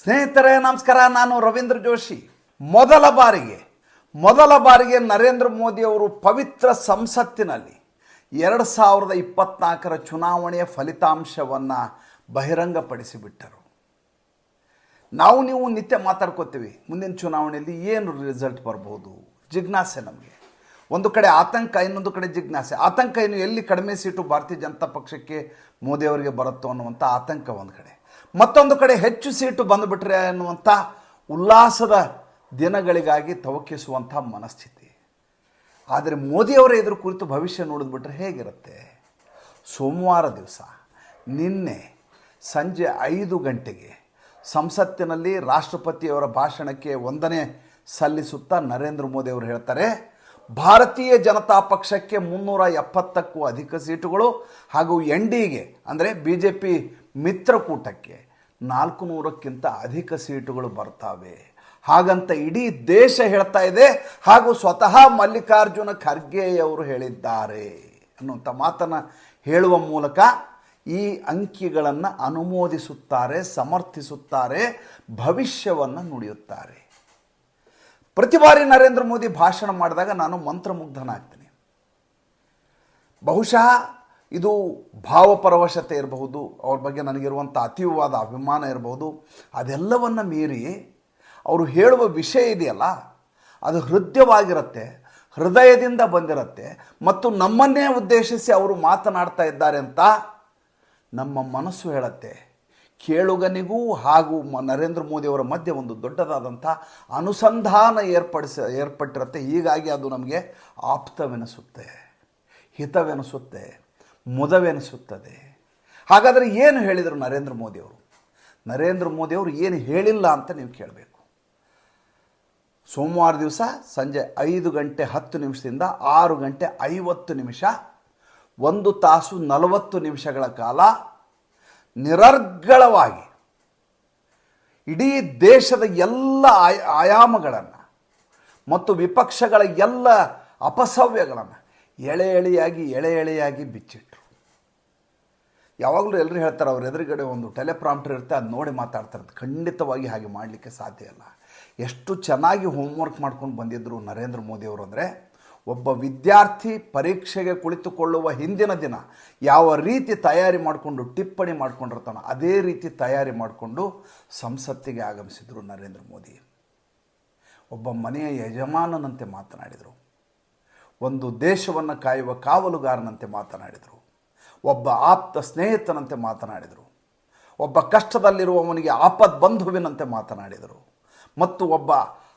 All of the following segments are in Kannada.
ಸ್ನೇಹಿತರೆ, ನಮಸ್ಕಾರ. ನಾನು ರವೀಂದ್ರ ಜೋಶಿ. ಮೊದಲ ಬಾರಿಗೆ ಮೊದಲ ಬಾರಿಗೆ ನರೇಂದ್ರ ಮೋದಿ ಅವರು ಪವಿತ್ರ ಸಂಸತ್ತಿನಲ್ಲಿ ಎರಡು ಸಾವಿರದ ಇಪ್ಪತ್ನಾಲ್ಕರ ಚುನಾವಣೆಯ ಫಲಿತಾಂಶವನ್ನು ಬಹಿರಂಗಪಡಿಸಿಬಿಟ್ಟರು. ನಾವು ನೀವು ನಿತ್ಯ ಮಾತಾಡ್ಕೋತೀವಿ, ಮುಂದಿನ ಚುನಾವಣೆಯಲ್ಲಿ ಏನು ರಿಸಲ್ಟ್ ಬರ್ಬೋದು? ಜಿಜ್ಞಾಸೆ ನಮಗೆ. ಒಂದು ಕಡೆ ಆತಂಕ, ಇನ್ನೊಂದು ಕಡೆ ಜಿಜ್ಞಾಸೆ. ಆತಂಕ ಇನ್ನು ಎಲ್ಲಿ ಕಡಿಮೆ ಸೀಟು ಭಾರತೀಯ ಜನತಾ ಪಕ್ಷಕ್ಕೆ ಮೋದಿಯವರಿಗೆ ಬರುತ್ತೋ ಅನ್ನುವಂಥ ಆತಂಕ ಒಂದು ಕಡೆ. ಮತ್ತೊಂದು ಕಡೆ ಹೆಚ್ಚು ಸೀಟು ಬಂದುಬಿಟ್ರೆ ಅನ್ನುವಂಥ ಉಲ್ಲಾಸದ ದಿನಗಳಿಗಾಗಿ ತವಕಿಸುವಂಥ ಮನಸ್ಥಿತಿ. ಆದರೆ ಮೋದಿಯವರ ಎದುರು ಕುರಿತು ಭವಿಷ್ಯ ನೋಡಿದ್ಬಿಟ್ರೆ ಹೇಗಿರುತ್ತೆ? ಸೋಮವಾರ ದಿವಸ, ನಿನ್ನೆ ಸಂಜೆ ಐದು ಗಂಟೆಗೆ ಸಂಸತ್ತಿನಲ್ಲಿ ರಾಷ್ಟ್ರಪತಿಯವರ ಭಾಷಣಕ್ಕೆ ವಂದನೆ ಸಲ್ಲಿಸುತ್ತಾ ನರೇಂದ್ರ ಮೋದಿ ಅವರು ಹೇಳ್ತಾರೆ, ಭಾರತೀಯ ಜನತಾ ಪಕ್ಷಕ್ಕೆ ಮುನ್ನೂರ ಎಪ್ಪತ್ತಕ್ಕೂ ಅಧಿಕ ಸೀಟುಗಳು ಹಾಗೂ ಎನ್ ಡಿಗೆ ಅಂದರೆ ಬಿ ಜೆ ಪಿ ಮಿತ್ರಕೂಟಕ್ಕೆ ನಾಲ್ಕು ನೂರಕ್ಕಿಂತ ಅಧಿಕ ಸೀಟುಗಳು ಬರ್ತವೆ. ಹಾಗಂತ ಇಡೀ ದೇಶ ಹೇಳ್ತಾ ಇದೆ. ಹಾಗೂ ಸ್ವತಃ ಮಲ್ಲಿಕಾರ್ಜುನ ಖರ್ಗೆಯವರು ಹೇಳಿದ್ದಾರೆ ಅನ್ನುವಂಥ ಮಾತನ್ನು ಹೇಳುವ ಮೂಲಕ ಈ ಅಂಕಿಗಳನ್ನು ಅನುಮೋದಿಸುತ್ತಾರೆ, ಸಮರ್ಥಿಸುತ್ತಾರೆ, ಭವಿಷ್ಯವನ್ನು ನುಡಿಯುತ್ತಾರೆ. ಪ್ರತಿ ಬಾರಿ ನರೇಂದ್ರ ಮೋದಿ ಭಾಷಣ ಮಾಡಿದಾಗ ನಾನು ಮಂತ್ರಮುಗ್ಧನಾಗ್ತೀನಿ. ಬಹುಶಃ ಇದು ಭಾವಪರವಶತೆ ಇರಬಹುದು, ಅವ್ರ ಬಗ್ಗೆ ನನಗಿರುವಂಥ ಅತೀವವಾದ ಅಭಿಮಾನ ಇರಬಹುದು. ಅದೆಲ್ಲವನ್ನು ಮೀರಿ ಅವರು ಹೇಳುವ ವಿಷಯ ಇದೆಯಲ್ಲ, ಅದು ಹೃದಯವಾಗಿರುತ್ತೆ, ಹೃದಯದಿಂದ ಬಂದಿರುತ್ತೆ, ಮತ್ತು ನಮ್ಮನ್ನೇ ಉದ್ದೇಶಿಸಿ ಅವರು ಮಾತನಾಡ್ತಾ ಇದ್ದಾರೆ ಅಂತ ನಮ್ಮ ಮನಸ್ಸು ಹೇಳುತ್ತೆ. ಕೇಳುಗನಿಗೂ ಹಾಗೂ ನರೇಂದ್ರ ಮೋದಿಯವರ ಮಧ್ಯೆ ಒಂದು ದೊಡ್ಡದಾದಂಥ ಅನುಸಂಧಾನ ಏರ್ಪಡಿಸ, ಏರ್ಪಟ್ಟಿರುತ್ತೆ. ಹೀಗಾಗಿ ಅದು ನಮಗೆ ಆಪ್ತವೆನಿಸುತ್ತೆ, ಹಿತವೆನಿಸುತ್ತೆ. ಮುದವೆನಿಸುತ್ತದೆ. ಹಾಗಾದರೆ ಏನು ಹೇಳಿದರು ನರೇಂದ್ರ ಮೋದಿಯವರು? ನರೇಂದ್ರ ಮೋದಿಯವರು ಏನು ಹೇಳಿಲ್ಲ ಅಂತ ನೀವು ಕೇಳಬೇಕು. ಸೋಮವಾರ ದಿವಸ ಸಂಜೆ ಐದು ಗಂಟೆ ಹತ್ತು ನಿಮಿಷದಿಂದ ಆರು ಗಂಟೆ ಐವತ್ತು ನಿಮಿಷ, ಒಂದು ತಾಸು ನಲವತ್ತು ನಿಮಿಷಗಳ ಕಾಲ ನಿರರ್ಗಳವಾಗಿ ಇಡೀ ದೇಶದ ಎಲ್ಲ ಆಯ ಆಯಾಮಗಳನ್ನು ಮತ್ತು ವಿಪಕ್ಷಗಳ ಎಲ್ಲ ಅಪಸವ್ಯಗಳನ್ನು ಎಳೆ ಎಳೆಯಾಗಿ ಎಳೆ ಎಳೆಯಾಗಿ ಬಿಚ್ಚಿಟ್ರು. ಯಾವಾಗಲೂ ಎಲ್ಲರೂ ಹೇಳ್ತಾರೆ, ಅವ್ರ ಎದುರುಗಡೆ ಒಂದು ಟೆಲಿಪ್ರಾಂಪ್ಟರ್ ಇರುತ್ತೆ, ಅದು ನೋಡಿ ಮಾತಾಡ್ತಾರೆ. ಖಂಡಿತವಾಗಿ ಹಾಗೆ ಮಾಡಲಿಕ್ಕೆ ಸಾಧ್ಯ ಇಲ್ಲ. ಎಷ್ಟು ಚೆನ್ನಾಗಿ ಹೋಮ್ವರ್ಕ್ ಮಾಡ್ಕೊಂಡು ಬಂದಿದ್ದರು ನರೇಂದ್ರ ಮೋದಿಯವರು ಅಂದರೆ, ಒಬ್ಬ ವಿದ್ಯಾರ್ಥಿ ಪರೀಕ್ಷೆಗೆ ಕುಳಿತುಕೊಳ್ಳುವ ಹಿಂದಿನ ದಿನ ಯಾವ ರೀತಿ ತಯಾರಿ ಮಾಡಿಕೊಂಡು, ಟಿಪ್ಪಣಿ ಮಾಡ್ಕೊಂಡಿರ್ತಾನೋ ಅದೇ ರೀತಿ ತಯಾರಿ ಮಾಡಿಕೊಂಡು ಸಂಸತ್ತಿಗೆ ಆಗಮಿಸಿದರು ನರೇಂದ್ರ ಮೋದಿ. ಒಬ್ಬ ಮನೆಯ ಯಜಮಾನನಂತೆ ಮಾತನಾಡಿದರು. ಒಂದು ದೇಶವನ್ನು ಕಾಯುವ ಕಾವಲುಗಾರನಂತೆ ಮಾತನಾಡಿದರು. ಒಬ್ಬ ಆಪ್ತ ಸ್ನೇಹಿತನಂತೆ ಮಾತನಾಡಿದರು. ಒಬ್ಬ ಕಷ್ಟದಲ್ಲಿರುವವನಿಗೆ ಆಪದ್ ಬಂಧುವಿನಂತೆ ಮಾತನಾಡಿದರು. ಮತ್ತು ಒಬ್ಬ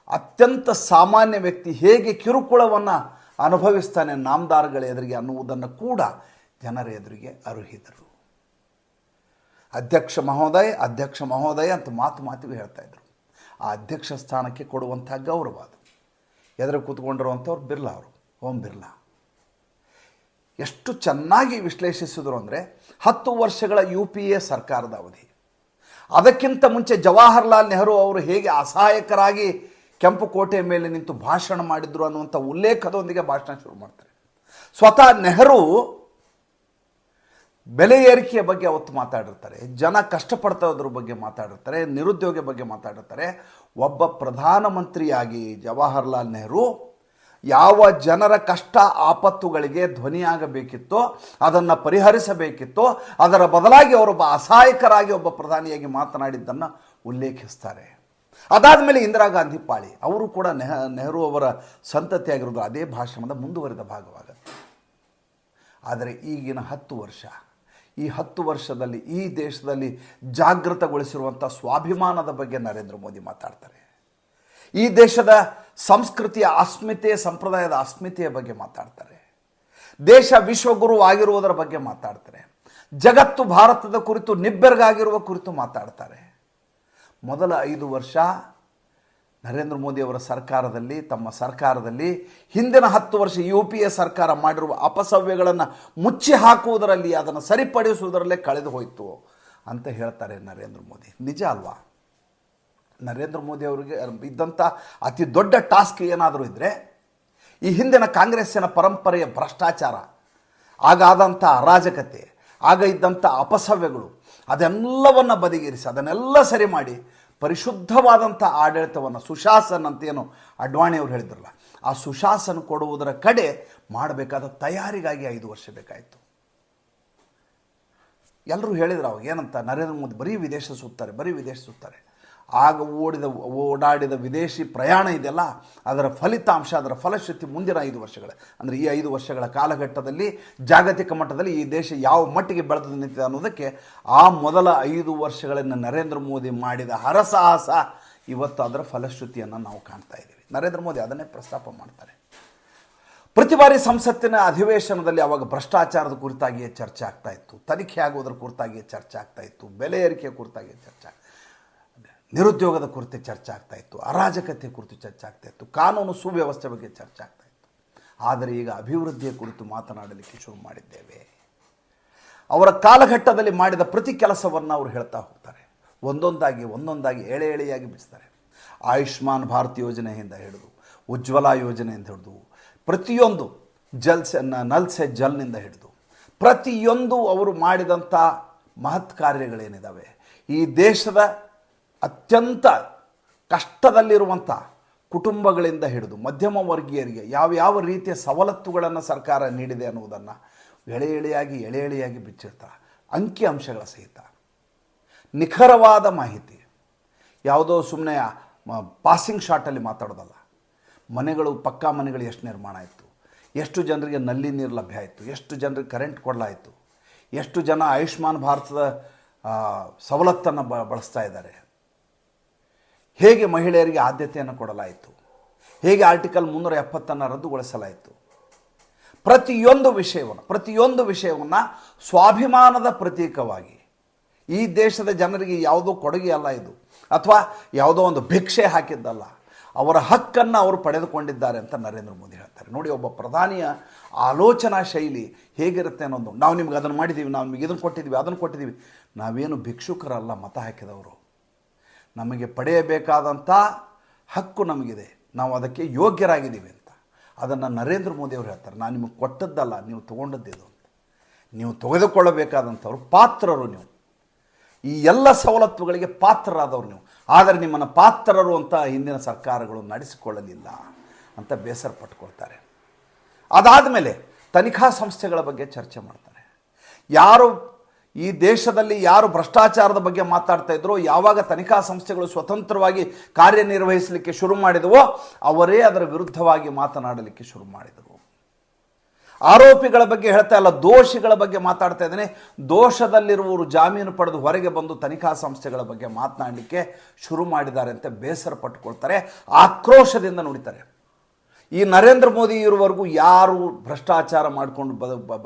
ಅತ್ಯಂತ ಸಾಮಾನ್ಯ ವ್ಯಕ್ತಿ ಹೇಗೆ ಕಿರುಕುಳವನ್ನು ಅನುಭವಿಸ್ತಾನೆ ನಾಮದಾರ್ಗಳ ಎದುರಿಗೆ ಅನ್ನುವುದನ್ನು ಕೂಡ ಜನರ ಎದುರಿಗೆ ಅರುಹಿದರು. ಅಧ್ಯಕ್ಷ ಮಹೋದಯ ಅಧ್ಯಕ್ಷ ಮಹೋದಯ ಅಂತ ಮಾತು ಮಾತಿಗೂ ಹೇಳ್ತಾ ಇದ್ದರು ಆ ಅಧ್ಯಕ್ಷ ಸ್ಥಾನಕ್ಕೆ ಕೊಡುವಂಥ ಗೌರವ ಅದು. ಎದುರು ಕೂತ್ಕೊಂಡಿರುವಂಥವ್ರು ಬಿರ್ಲಾ ಅವರು. ಓಂ ಬಿರ್ಲಾ ಎಷ್ಟು ಚೆನ್ನಾಗಿ ವಿಶ್ಲೇಷಿಸಿದ್ರು ಅಂದರೆ ಹತ್ತು ವರ್ಷಗಳ ಯು ಪಿ ಎ ಸರ್ಕಾರದ ಅವಧಿ. ಅದಕ್ಕಿಂತ ಮುಂಚೆ ಜವಾಹರ್ಲಾಲ್ ನೆಹರು ಅವರು ಹೇಗೆ ಅಸಹಾಯಕರಾಗಿ ಕೆಂಪು ಕೋಟೆ ಮೇಲೆ ನಿಂತು ಭಾಷಣ ಮಾಡಿದ್ರು ಅನ್ನುವಂಥ ಉಲ್ಲೇಖದೊಂದಿಗೆ ಭಾಷಣ ಶುರು ಮಾಡ್ತಾರೆ. ಸ್ವತಃ ನೆಹರು ಬೆಲೆ ಏರಿಕೆಯ ಬಗ್ಗೆ ಅವತ್ತು ಮಾತಾಡಿರ್ತಾರೆ, ಜನ ಕಷ್ಟಪಡ್ತಾ ಬಗ್ಗೆ ಮಾತಾಡಿರ್ತಾರೆ ನಿರುದ್ಯೋಗ ಬಗ್ಗೆ ಮಾತಾಡಿರ್ತಾರೆ. ಒಬ್ಬ ಪ್ರಧಾನಮಂತ್ರಿಯಾಗಿ ಜವಾಹರ್ಲಾಲ್ ನೆಹರು ಯಾವ ಜನರ ಕಷ್ಟ ಆಪತ್ತುಗಳಿಗೆ ಧ್ವನಿಯಾಗಬೇಕಿತ್ತೋ, ಅದನ್ನು ಪರಿಹರಿಸಬೇಕಿತ್ತೋ, ಅದರ ಬದಲಾಗಿ ಅವರೊಬ್ಬ ಅಸಹಾಯಕರಾಗಿ ಒಬ್ಬ ಪ್ರಧಾನಿಯಾಗಿ ಮಾತನಾಡಿದ್ದನ್ನು ಉಲ್ಲೇಖಿಸ್ತಾರೆ. ಅದಾದ ಮೇಲೆ ಇಂದಿರಾ ಗಾಂಧಿ ಪಾಳಿ, ಅವರು ಕೂಡ ನೆಹ, ನೆಹರು ಅವರ ಸಂತತಿಯಾಗಿರೋದು ಅದೇ ಭಾಷಣದ ಮುಂದುವರಿದ ಭಾಗವಾಗುತ್ತೆ. ಆದರೆ ಈಗಿನ ಹತ್ತು ವರ್ಷ, ಈ ಹತ್ತು ವರ್ಷದಲ್ಲಿ ಈ ದೇಶದಲ್ಲಿ ಜಾಗೃತಗೊಳಿಸಿರುವಂಥ ಸ್ವಾಭಿಮಾನದ ಬಗ್ಗೆ ನರೇಂದ್ರ ಮೋದಿ ಮಾತಾಡ್ತಾರೆ. ಈ ದೇಶದ ಸಂಸ್ಕೃತಿಯ ಅಸ್ಮಿತೆ ಸಂಪ್ರದಾಯದ ಅಸ್ಮಿತೆಯ ಬಗ್ಗೆ ಮಾತಾಡ್ತಾರೆ. ದೇಶ ವಿಶ್ವಗುರು ಆಗಿರುವುದರ ಬಗ್ಗೆ ಮಾತಾಡ್ತಾರೆ. ಜಗತ್ತು ಭಾರತದ ಕುರಿತು ನಿಬ್ಬೆರಗಾಗಿರುವ ಕುರಿತು ಮಾತಾಡ್ತಾರೆ. ಮೊದಲ ಐದು ವರ್ಷ ನರೇಂದ್ರ ಮೋದಿಯವರ ಸರ್ಕಾರದಲ್ಲಿ, ತಮ್ಮ ಸರ್ಕಾರದಲ್ಲಿ, ಹಿಂದಿನ ಹತ್ತು ವರ್ಷ ಯು ಪಿ ಎ ಸರ್ಕಾರ ಮಾಡಿರುವ ಅಪಸವ್ಯಗಳನ್ನು ಮುಚ್ಚಿ ಹಾಕುವುದರಲ್ಲಿ, ಅದನ್ನು ಸರಿಪಡಿಸುವುದರಲ್ಲೇ ಕಳೆದು ಹೋಯಿತು ಅಂತ ಹೇಳ್ತಾರೆ ನರೇಂದ್ರ ಮೋದಿ. ನಿಜ ಅಲ್ವಾ? ನರೇಂದ್ರ ಮೋದಿ ಅವರಿಗೆ ಇದ್ದಂಥ ಅತಿ ದೊಡ್ಡ ಟಾಸ್ಕ್ ಏನಾದರೂ ಇದ್ದರೆ ಈ ಹಿಂದಿನ ಕಾಂಗ್ರೆಸ್ಸಿನ ಪರಂಪರೆಯ ಭ್ರಷ್ಟಾಚಾರ ಆಗಾದಂಥ ಅರಾಜಕತೆ, ಆಗ ಇದ್ದಂಥ ಅಪಸವ್ಯಗಳು, ಅದೆಲ್ಲವನ್ನು ಬದಿಗಿರಿಸಿ, ಅದನ್ನೆಲ್ಲ ಸರಿ ಮಾಡಿ ಪರಿಶುದ್ಧವಾದಂಥ ಆಡಳಿತವನ್ನು ಸುಶಾಸನ ಅಂತ ಏನು ಅಡ್ವಾಣಿಯವರು ಹೇಳಿದ್ರಲ್ಲ, ಆ ಸುಶಾಸನ ಕೊಡುವುದರ ಕಡೆ ಮಾಡಬೇಕಾದ ತಯಾರಿಗಾಗಿ ಐದು ವರ್ಷ ಬೇಕಾಯಿತು. ಎಲ್ಲರೂ ಹೇಳಿದ್ರು ಅವಾಗ, ಏನಂತ, ನರೇಂದ್ರ ಮೋದಿ ಬರೀ ವಿದೇಶ ಸುತ್ತಾರೆ, ಬರೀ ವಿದೇಶ ಸುತ್ತಾರೆ. ಆಗ ಓಡಿದ, ಓಡಾಡಿದ ವಿದೇಶಿ ಪ್ರಯಾಣ ಇದೆಯಲ್ಲ ಅದರ ಫಲಿತಾಂಶ, ಅದರ ಫಲಶ್ರುತಿ ಮುಂದಿನ ಐದು ವರ್ಷಗಳ. ಅಂದರೆ ಈ ಐದು ವರ್ಷಗಳ ಕಾಲಘಟ್ಟದಲ್ಲಿ, ಜಾಗತಿಕ ಮಟ್ಟದಲ್ಲಿ ಈ ದೇಶ ಯಾವ ಮಟ್ಟಿಗೆ ಬೆಳೆದು ನಿಂತಿದೆ ಅನ್ನೋದಕ್ಕೆ ಆ ಮೊದಲ ಐದು ವರ್ಷಗಳನ್ನು ನರೇಂದ್ರ ಮೋದಿ ಮಾಡಿದ ಹರಸಾಹಸ ಇವತ್ತು ಅದರ ಫಲಶ್ರುತಿಯನ್ನು ನಾವು ಕಾಣ್ತಾ ಇದ್ದೀವಿ. ನರೇಂದ್ರ ಮೋದಿ ಅದನ್ನೇ ಪ್ರಸ್ತಾಪ ಮಾಡ್ತಾರೆ. ಪ್ರತಿ ಬಾರಿ ಸಂಸತ್ತಿನ ಅಧಿವೇಶನದಲ್ಲಿ ಅವಾಗ ಭ್ರಷ್ಟಾಚಾರದ ಕುರಿತಾಗಿಯೇ ಚರ್ಚೆ ಆಗ್ತಾ ಇತ್ತು. ತನಿಖೆ ಆಗುವುದರ ಕುರಿತಾಗಿಯೇ ಚರ್ಚೆ ಆಗ್ತಾ ಇತ್ತು. ಬೆಲೆ ಏರಿಕೆ ಕುರಿತಾಗಿಯೇ ಚರ್ಚೆ ಆಗ್- ನಿರುದ್ಯೋಗದ ಕುರಿತು ಚರ್ಚೆ ಆಗ್ತಾ ಇತ್ತು, ಅರಾಜಕತೆ ಕುರಿತು ಚರ್ಚೆ ಆಗ್ತಾ ಇತ್ತು, ಕಾನೂನು ಸುವ್ಯವಸ್ಥೆ ಬಗ್ಗೆ ಚರ್ಚೆ ಆಗ್ತಾ ಇತ್ತು. ಆದರೆ ಈಗ ಅಭಿವೃದ್ಧಿಯ ಕುರಿತು ಮಾತನಾಡಲಿಕ್ಕೆ ಶುರು ಮಾಡಿದ್ದೇವೆ. ಅವರ ಕಾಲಘಟ್ಟದಲ್ಲಿ ಮಾಡಿದ ಪ್ರತಿ ಕೆಲಸವನ್ನು ಅವರು ಹೇಳ್ತಾ ಹೋಗ್ತಾರೆ. ಒಂದೊಂದಾಗಿ ಒಂದೊಂದಾಗಿ, ಎಳೆ ಎಳೆಯಾಗಿ ಬಿಡಿಸ್ತಾರೆ. ಆಯುಷ್ಮಾನ್ ಭಾರತ್ ಯೋಜನೆಯಿಂದ ಹಿಡಿದು, ಉಜ್ವಲ ಯೋಜನೆಯಿಂದ ಹಿಡಿದು, ಪ್ರತಿಯೊಂದು ಜಲ್ ನಲ್ಸೆ ಜಲ್ನಿಂದ ಹಿಡಿದು, ಪ್ರತಿಯೊಂದು ಅವರು ಮಾಡಿದಂಥ ಮಹತ್ ಕಾರ್ಯಗಳೇನಿದ್ದಾವೆ ಈ ದೇಶದ ಅತ್ಯಂತ ಕಷ್ಟದಲ್ಲಿರುವಂಥ ಕುಟುಂಬಗಳಿಂದ ಹಿಡಿದು ಮಧ್ಯಮ ವರ್ಗೀಯರಿಗೆ ಯಾವ ಯಾವ ರೀತಿಯ ಸವಲತ್ತುಗಳನ್ನು ಸರ್ಕಾರ ನೀಡಿದೆ ಅನ್ನುವುದನ್ನು ಎಳೆ ಎಳೆಯಾಗಿ ಎಳೆ ಎಳೆಯಾಗಿ ಬಿಚ್ಚಿರ್ತಾರೆ ಅಂಕಿ ಅಂಶಗಳ ಸಹಿತ. ನಿಖರವಾದ ಮಾಹಿತಿ. ಯಾವುದೋ ಸುಮ್ಮನೆ ಪಾಸಿಂಗ್ ಶಾಟಲ್ಲಿ ಮಾತಾಡೋದಲ್ಲ. ಮನೆಗಳು, ಪಕ್ಕಾ ಮನೆಗಳು ಎಷ್ಟು ನಿರ್ಮಾಣ ಆಯಿತು? ಎಷ್ಟು ಜನರಿಗೆ ನಲ್ಲಿ ನೀರು ಲಭ್ಯ ಆಯಿತು? ಎಷ್ಟು ಜನರಿಗೆ ಕರೆಂಟ್ ಕೊಡಲಾಯಿತು? ಎಷ್ಟು ಜನ ಆಯುಷ್ಮಾನ್ ಭಾರತದ ಸವಲತ್ತನ್ನು ಬಳಸ್ತಾ ಇದ್ದಾರೆ? ಹೇಗೆ ಮಹಿಳೆಯರಿಗೆ ಆದ್ಯತೆಯನ್ನು ಕೊಡಲಾಯಿತು? ಹೇಗೆ ಆರ್ಟಿಕಲ್ ಮುನ್ನೂರ ಎಪ್ಪತ್ತನ್ನು ರದ್ದುಗೊಳಿಸಲಾಯಿತು? ಪ್ರತಿಯೊಂದು ವಿಷಯವನ್ನು ಪ್ರತಿಯೊಂದು ವಿಷಯವನ್ನು ಸ್ವಾಭಿಮಾನದ ಪ್ರತೀಕವಾಗಿ, ಈ ದೇಶದ ಜನರಿಗೆ ಯಾವುದೋ ಕೊಡುಗೆ ಅಲ್ಲ ಇದು. ಅಥವಾ ಯಾವುದೋ ಒಂದು ಭಿಕ್ಷೆ ಹಾಕಿದ್ದಲ್ಲ. ಅವರ ಹಕ್ಕನ್ನು ಅವರು ಪಡೆದುಕೊಂಡಿದ್ದಾರೆ ಅಂತ ನರೇಂದ್ರ ಮೋದಿ ಹೇಳ್ತಾರೆ. ನೋಡಿ, ಒಬ್ಬ ಪ್ರಧಾನಿಯ ಆಲೋಚನಾ ಶೈಲಿ ಹೇಗಿರುತ್ತೆ ಅನ್ನೋದು. ನಾವು ನಿಮ್ಗೆ ಅದನ್ನು ಮಾಡಿದ್ದೀವಿ ನಾವು ನಿಮಗೆ ಇದನ್ನು ಕೊಟ್ಟಿದ್ದೀವಿ ಅದನ್ನು ಕೊಟ್ಟಿದ್ದೀವಿ ನಾವೇನು ಭಿಕ್ಷುಕರಲ್ಲ, ಮತ ಹಾಕಿದವರು. ನಮಗೆ ಪಡೆಯಬೇಕಾದಂಥ ಹಕ್ಕು ನಮಗಿದೆ. ನಾವು ಅದಕ್ಕೆ ಯೋಗ್ಯರಾಗಿದ್ದೀವಿ ಅಂತ. ಅದನ್ನು ನರೇಂದ್ರ ಮೋದಿಯವರು ಹೇಳ್ತಾರೆ. ನಾನು ನಿಮಗೆ ಕೊಟ್ಟದ್ದಲ್ಲ, ನೀವು ತೊಗೊಂಡದ್ದಿದು ಅಂತ. ನೀವು ತೆಗೆದುಕೊಳ್ಳಬೇಕಾದಂಥವ್ರು ಪಾತ್ರರು ನೀವು. ಈ ಎಲ್ಲ ಸವಲತ್ತುಗಳಿಗೆ ಪಾತ್ರರಾದವರು ನೀವು. ಆದರೆ ನಿಮ್ಮನ್ನು ಪಾತ್ರರು ಅಂತ ಹಿಂದಿನ ಸರ್ಕಾರಗಳು ನಡೆಸಿಕೊಳ್ಳಲಿಲ್ಲ ಅಂತ ಬೇಸರ ಪಟ್ಕೊಳ್ತಾರೆ. ಅದಾದ ಮೇಲೆ ತನಿಖಾ ಸಂಸ್ಥೆಗಳ ಬಗ್ಗೆ ಚರ್ಚೆ ಮಾಡ್ತಾರೆ. ಯಾರು ಈ ದೇಶದಲ್ಲಿ ಯಾರು ಭ್ರಷ್ಟಾಚಾರದ ಬಗ್ಗೆ ಮಾತಾಡ್ತಾ ಇದ್ರು, ಯಾವಾಗ ತನಿಖಾ ಸಂಸ್ಥೆಗಳು ಸ್ವತಂತ್ರವಾಗಿ ಕಾರ್ಯನಿರ್ವಹಿಸಲಿಕ್ಕೆ ಶುರು ಮಾಡಿದವೋ, ಅವರೇ ಅದರ ವಿರುದ್ಧವಾಗಿ ಮಾತನಾಡಲಿಕ್ಕೆ ಶುರು ಮಾಡಿದರು. ಆರೋಪಿಗಳ ಬಗ್ಗೆ ಹೇಳ್ತಾ ಇಲ್ಲ, ದೋಷಿಗಳ ಬಗ್ಗೆ ಮಾತಾಡ್ತಾ ಇದ್ದೇನೆ. ದೋಷದಲ್ಲಿರುವವರು ಜಾಮೀನು ಪಡೆದು ಹೊರಗೆ ಬಂದು ತನಿಖಾ ಸಂಸ್ಥೆಗಳ ಬಗ್ಗೆ ಮಾತನಾಡಲಿಕ್ಕೆ ಶುರು ಮಾಡಿದ್ದಾರೆ ಅಂತ ಬೇಸರ ಪಟ್ಟುಕೊಳ್ತಾರೆ, ಆಕ್ರೋಶದಿಂದ ನುಡಿತಾರೆ. ಈ ನರೇಂದ್ರ ಮೋದಿ ಇರುವವರೆಗೂ ಯಾರು ಭ್ರಷ್ಟಾಚಾರ ಮಾಡಿಕೊಂಡು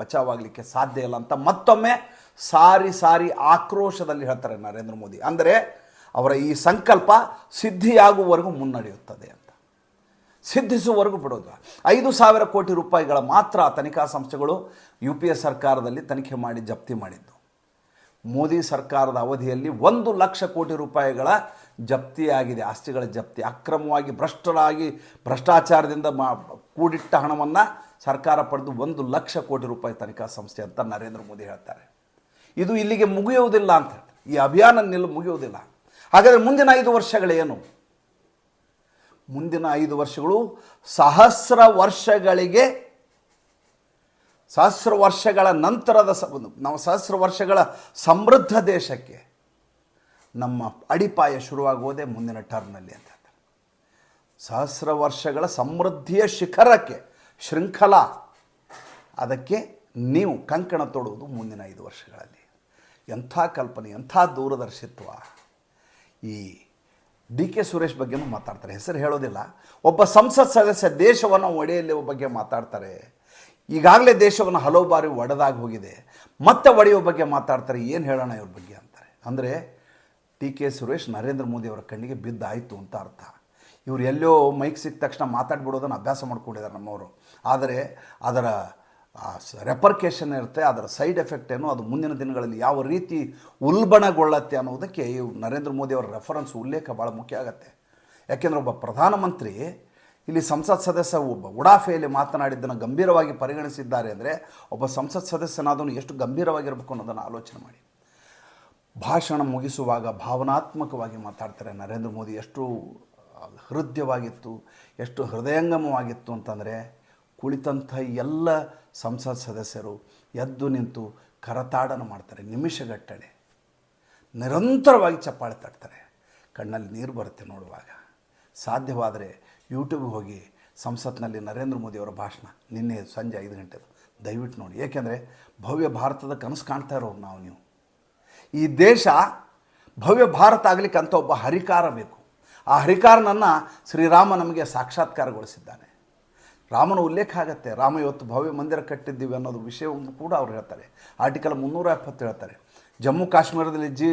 ಬಚಾವಾಗಲಿಕ್ಕೆ ಸಾಧ್ಯ ಇಲ್ಲ ಅಂತ ಮತ್ತೊಮ್ಮೆ ಸಾರಿ ಸಾರಿ ಆಕ್ರೋಶದಲ್ಲಿ ಹೇಳ್ತಾರೆ ನರೇಂದ್ರ ಮೋದಿ. ಅಂದರೆ ಅವರ ಈ ಸಂಕಲ್ಪ ಸಿದ್ಧಿಯಾಗುವವರೆಗೂ ಮುನ್ನಡೆಯುತ್ತದೆ ಅಂತ. ಸಿದ್ಧಿಸುವವರೆಗೂ ಬಿಡೋದು ಐದು ಸಾವಿರ ಕೋಟಿ ರೂಪಾಯಿಗಳ ಮಾತ್ರ ತನಿಖಾ ಸಂಸ್ಥೆಗಳು ಯು ಪಿ ಎ ಸರ್ಕಾರದಲ್ಲಿ ತನಿಖೆ ಮಾಡಿ ಜಪ್ತಿ ಮಾಡಿದ್ದು. ಮೋದಿ ಸರ್ಕಾರದ ಅವಧಿಯಲ್ಲಿ ಒಂದು ಲಕ್ಷ ಕೋಟಿ ರೂಪಾಯಿಗಳ ಜಪ್ತಿಯಾಗಿದೆ. ಆಸ್ತಿಗಳ ಜಪ್ತಿ ಅಕ್ರಮವಾಗಿ ಭ್ರಷ್ಟರಾಗಿ ಭ್ರಷ್ಟಾಚಾರದಿಂದ ಮಾ ಕೂಡಿಟ್ಟ ಹಣವನ್ನು ಸರ್ಕಾರ ಪಡೆದು ಒಂದು ಲಕ್ಷ ಕೋಟಿ ರೂಪಾಯಿ ತನಿಖಾ ಸಂಸ್ಥೆ ಅಂತ ನರೇಂದ್ರ ಮೋದಿ ಹೇಳ್ತಾರೆ. ಇದು ಇಲ್ಲಿಗೆ ಮುಗಿಯುವುದಿಲ್ಲ ಅಂತ. ಈ ಅಭಿಯಾನ ನಿಲ್ಲ ಮುಗಿಯುವುದಿಲ್ಲ ಹಾಗಾದರೆ ಮುಂದಿನ ಐದು ವರ್ಷಗಳೇನು? ಮುಂದಿನ ಐದು ವರ್ಷಗಳು ಸಹಸ್ರ ವರ್ಷಗಳಿಗೆ, ಸಹಸ್ರ ವರ್ಷಗಳ ನಂತರದ ನಾವು ಸಹಸ್ರ ವರ್ಷಗಳ ಸಮೃದ್ಧ ದೇಶಕ್ಕೆ ನಮ್ಮ ಅಡಿಪಾಯ ಶುರುವಾಗುವುದೇ ಮುಂದಿನ ಟರ್ನಲ್ಲಿ ಅಂತ ಸಹಸ್ರ ವರ್ಷಗಳ ಸಮೃದ್ಧಿಯ ಶಿಖರಕ್ಕೆ ಶೃಂಖಲಾ, ಅದಕ್ಕೆ ನೀವು ಕಂಕಣ ತೊಡುವುದು ಮುಂದಿನ ಐದು ವರ್ಷಗಳಲ್ಲಿ. ಎಂಥ ಕಲ್ಪನೆ, ಎಂಥ ದೂರದರ್ಶಿತ್ವ. ಈ ಡಿ ಕೆ ಸುರೇಶ್ ಬಗ್ಗೆನೂ ಮಾತಾಡ್ತಾರೆ. ಹೆಸರು ಹೇಳೋದಿಲ್ಲ. ಒಬ್ಬ ಸಂಸತ್ ಸದಸ್ಯ ದೇಶವನ್ನು ಒಡೆಯಲ್ಲಿ ಬಗ್ಗೆ ಮಾತಾಡ್ತಾರೆ. ಈಗಾಗಲೇ ದೇಶವನ್ನು ಹಲವು ಬಾರಿ ಒಡೆದಾಗಿ ಹೋಗಿದೆ. ಮತ್ತೆ ಒಡೆಯುವ ಬಗ್ಗೆ ಮಾತಾಡ್ತಾರೆ. ಏನು ಹೇಳೋಣ ಇವ್ರ ಬಗ್ಗೆ ಅಂತಾರೆ. ಅಂದರೆ ಟಿ ಕೆ ಸುರೇಶ್ ನರೇಂದ್ರ ಮೋದಿ ಅವರ ಕಣ್ಣಿಗೆ ಬಿದ್ದಾಯಿತು ಅಂತ ಅರ್ಥ. ಇವರು ಎಲ್ಲೋ ಮೈಕ್ ಸಿಕ್ಕ ತಕ್ಷಣ ಮಾತಾಡ್ಬಿಡೋದನ್ನು ಅಭ್ಯಾಸ ಮಾಡ್ಕೊಂಡಿದ್ದಾರೆ ನಮ್ಮವರು. ಆದರೆ ಅದರ ರೆಪರ್ಕೇಷನ್ ಇರುತ್ತೆ, ಅದರ ಸೈಡ್ ಎಫೆಕ್ಟ್ ಏನು, ಅದು ಮುಂದಿನ ದಿನಗಳಲ್ಲಿ ಯಾವ ರೀತಿ ಉಲ್ಬಣಗೊಳ್ಳತ್ತೆ ಅನ್ನೋದಕ್ಕೆ ನರೇಂದ್ರ ಮೋದಿ ಅವರ ರೆಫರೆನ್ಸ್ ಉಲ್ಲೇಖ ಭಾಳ ಮುಖ್ಯ ಆಗುತ್ತೆ. ಯಾಕೆಂದರೆ ಒಬ್ಬ ಪ್ರಧಾನಮಂತ್ರಿ, ಇಲ್ಲಿ ಸಂಸತ್ ಸದಸ್ಯ ಒಬ್ಬ ಉಡಾಫೆಯಲ್ಲಿ ಮಾತನಾಡಿದ್ದನ್ನು ಗಂಭೀರವಾಗಿ ಪರಿಗಣಿಸಿದ್ದಾರೆ ಅಂದರೆ, ಒಬ್ಬ ಸಂಸತ್ ಸದಸ್ಯನಾದನು ಎಷ್ಟು ಗಂಭೀರವಾಗಿರಬೇಕು ಅನ್ನೋದನ್ನು ಆಲೋಚನೆ ಮಾಡಿ. ಭಾಷಣ ಮುಗಿಸುವಾಗ ಭಾವನಾತ್ಮಕವಾಗಿ ಮಾತಾಡ್ತಾರೆ, ನರೇಂದ್ರ ಮೋದಿ ಎಷ್ಟು ಹೃದಯವಾಗಿತ್ತು, ಎಷ್ಟು ಹೃದಯಂಗಮವಾಗಿತ್ತು ಅಂತಂದರೆ, ಕುಳಿತಂಥ ಎಲ್ಲ ಸಂಸತ್ ಸದಸ್ಯರು ಎದ್ದು ನಿಂತು ಕರತಾಡನ ಮಾಡ್ತಾರೆ, ನಿಮಿಷಗಟ್ಟಲೆ. ನಿರಂತರವಾಗಿ ಚಪ್ಪಾಳೆ ತಟ್ತಾರೆ. ಕಣ್ಣಲ್ಲಿ ನೀರು ಬರುತ್ತೆ ನೋಡುವಾಗ. ಸಾಧ್ಯವಾದರೆ ಯೂಟ್ಯೂಬ್ಗೆ ಹೋಗಿ ಸಂಸತ್ನಲ್ಲಿ ನರೇಂದ್ರ ಮೋದಿಯವರ ಭಾಷಣ ನಿನ್ನೆ ಸಂಜೆ ಐದು ಗಂಟೆದು. ದಯವಿಟ್ಟು ನೋಡಿ. ಏಕೆಂದರೆ ಭವ್ಯ ಭಾರತದ ಕನಸು ಕಾಣ್ತಾ ಇರೋರು ನಾವು ನೀವು. ಈ ದೇಶ ಭವ್ಯ ಭಾರತ ಆಗಲಿಕ್ಕೆ ಅಂತ ಒಬ್ಬ ಹರಿಕಾರ ಬೇಕು. ಆ ಹರಿಕಾರನನ್ನು ಶ್ರೀರಾಮ ನಮಗೆ ಸಾಕ್ಷಾತ್ಕಾರಗೊಳಿಸಿದ್ದಾನೆ. ರಾಮನ ಉಲ್ಲೇಖ ಆಗತ್ತೆ. ರಾಮ ಇವತ್ತು ಭವ್ಯ ಮಂದಿರ ಕಟ್ಟಿದ್ದೀವಿ ಅನ್ನೋದು ವಿಷಯವನ್ನು ಕೂಡ ಅವ್ರು ಹೇಳ್ತಾರೆ. ಆರ್ಟಿಕಲ್ ಮುನ್ನೂರ ಎಪ್ಪತ್ತು ಹೇಳ್ತಾರೆ. ಜಮ್ಮು ಕಾಶ್ಮೀರದಲ್ಲಿ ಜಿ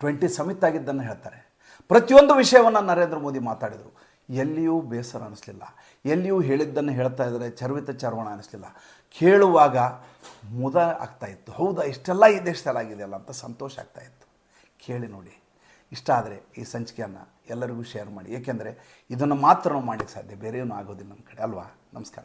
ಟ್ವೆಂಟಿ ಸಮಿತ್ ಆಗಿದ್ದನ್ನು ಹೇಳ್ತಾರೆ. ಪ್ರತಿಯೊಂದು ವಿಷಯವನ್ನು ನರೇಂದ್ರ ಮೋದಿ ಮಾತಾಡಿದರು. ಎಲ್ಲಿಯೂ ಬೇಸರ ಅನ್ನಿಸ್ಲಿಲ್ಲ ಎಲ್ಲಿಯೂ ಹೇಳಿದ್ದನ್ನು ಹೇಳ್ತಾ ಇದ್ದರೆ, ಚರ್ವಿತ ಚರ್ವಣ ಅನ್ನಿಸ್ಲಿಲ್ಲ ಕೇಳುವಾಗ ಮುದ ಆಗ್ತಾಯಿತ್ತು ಹೌದಾ, ಇಷ್ಟೆಲ್ಲ ಈ ದೇಶದಲ್ಲಾಗಿದೆಯಲ್ಲ ಅಂತ ಸಂತೋಷ ಆಗ್ತಾಯಿತ್ತು ಕೇಳಿ ನೋಡಿ. ಇಷ್ಟ ಆದರೆ ಈ ಸಂಚಿಕೆಯನ್ನು ಎಲ್ಲರಿಗೂ ಶೇರ್ ಮಾಡಿ. ಏಕೆಂದರೆ ಇದನ್ನು ಮಾತ್ರ ನಾವು ಮಾಡಲಿಕ್ಕೆ ಸಾಧ್ಯ, ಬೇರೆ ಏನೂ ಆಗೋದಿಲ್ಲ ನಮ್ಮ ಕಡೆ. ಅಲ್ವಾ? ನಮಸ್ಕಾರ.